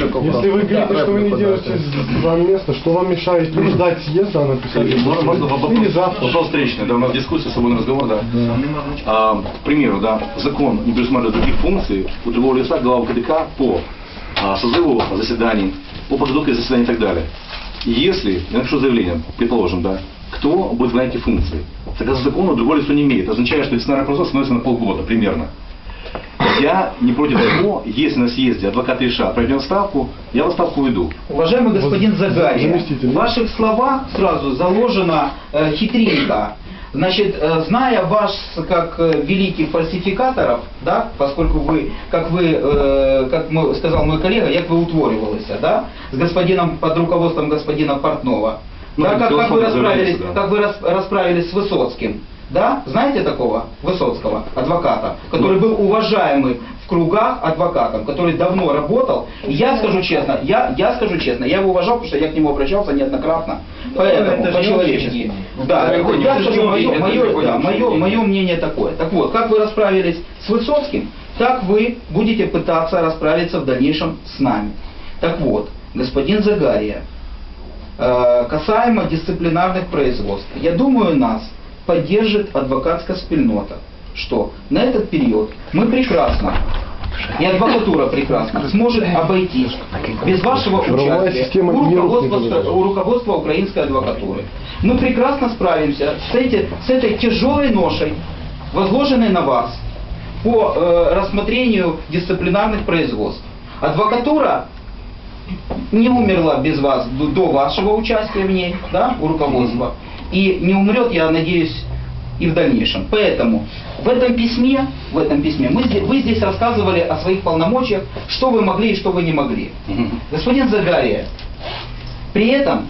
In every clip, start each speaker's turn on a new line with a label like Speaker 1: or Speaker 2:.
Speaker 1: Если вы говорите, что вы не держите за место, что вам мешает не ждать съезда, а написать? Или завтра.
Speaker 2: вопрос встречный, да, у нас дискуссия, свободный разговор, да. А, к примеру, да, закон не предусматривает других функций у другого лица главы КДК по а, созыву заседаний, по подготовке заседаний и так далее. Если, я напишу заявление, предположим, да, кто будет выполнять эти функции? Согласно закону, другое лицо не имеет. Означает, что дисциплинарный процесс становится на полгода примерно. Я не против того, если на съезде адвокаты решат пройти в отставку, я в отставку уйду.
Speaker 3: Уважаемый господин
Speaker 1: заместитель.
Speaker 3: в ваших словах сразу заложена э, хитринка. Значит, э, зная вас как э, великих фальсификаторов, да, поскольку вы, как вы, э, как мо- сказал мой коллега, як вы утворювалися, да, с господином, под руководством господина Портнова.
Speaker 2: Ну,
Speaker 3: Да, как, как вы расправились,
Speaker 2: да.
Speaker 3: как вы рас- расправились с Высоцким. Да? Знаете такого Высоцкого, адвоката, который был уважаемый в кругах адвокатом, который давно работал. И я скажу честно, я, я скажу честно, я его уважал, потому что я к нему обращался неоднократно. Поэтому,
Speaker 4: это же
Speaker 3: по-человечески. Да, я скажу, мое, мое, да, мое, мое мнение такое. Так вот, как вы расправились с Высоцким, так вы будете пытаться расправиться в дальнейшем с нами. Так вот, господин Загария, Э, касаемо дисциплинарных производств. Я думаю, нас поддержит адвокатская спільнота, что на этот период мы прекрасно, и адвокатура прекрасно, сможет обойти без вашего участия у руководства, у руководства украинской адвокатуры. Мы прекрасно справимся с, эти- с этой тяжелой ношей, возложенной на вас по э, рассмотрению дисциплинарных производств. Адвокатура не умерла без вас до вашего участия в ней, да, у руководства, и не умрет, я надеюсь, и в дальнейшем. Поэтому в этом письме, в этом письме мы, вы здесь рассказывали о своих полномочиях, что вы могли и что вы не могли. Господин Загария, при этом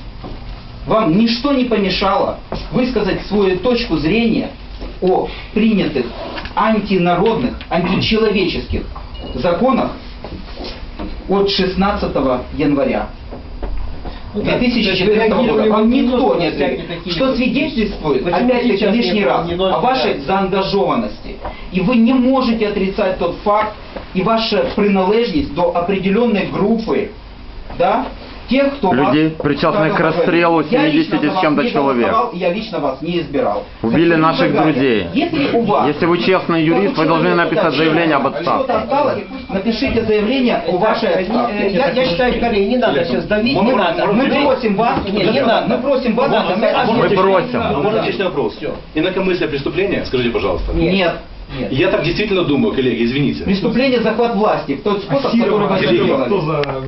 Speaker 3: вам ничто не помешало высказать свою точку зрения о принятых антинародных, античеловеческих законах от 16 января.
Speaker 4: Ну да,
Speaker 3: 2014
Speaker 4: то есть вы
Speaker 3: года. Вам никто не ответил. Что свидетельствует, опять-таки, лишний раз, о вашей заангажованности. И вы не можете отрицать тот факт и ваша принадлежность до определенной группы, да, тех, кто
Speaker 5: Людей,
Speaker 3: вас,
Speaker 5: причастных к расстрелу
Speaker 3: я
Speaker 5: 70
Speaker 3: лично за
Speaker 5: с
Speaker 3: вас
Speaker 5: чем-то человек.
Speaker 3: Я лично вас не избирал.
Speaker 5: Убили наших друзей.
Speaker 3: Если у вас...
Speaker 5: Если вы честный юрист, вы должны написать заявление об отставке.
Speaker 3: Что-то осталось, напишите заявление о вашей
Speaker 4: Э,
Speaker 3: отставке.
Speaker 4: Я, я считаю, коллеги, не надо сейчас давить, не
Speaker 2: Мы-
Speaker 4: надо.
Speaker 3: Мы просим вас,
Speaker 4: Не, не надо.
Speaker 3: мы просим вас
Speaker 4: мы-
Speaker 5: просим.
Speaker 2: Можно честный вопрос? Инакомыслие преступления, скажите, пожалуйста.
Speaker 3: Нет.
Speaker 4: Нет.
Speaker 2: Я так действительно думаю, коллеги, извините.
Speaker 3: Преступление захват власти. Тот способ, который вы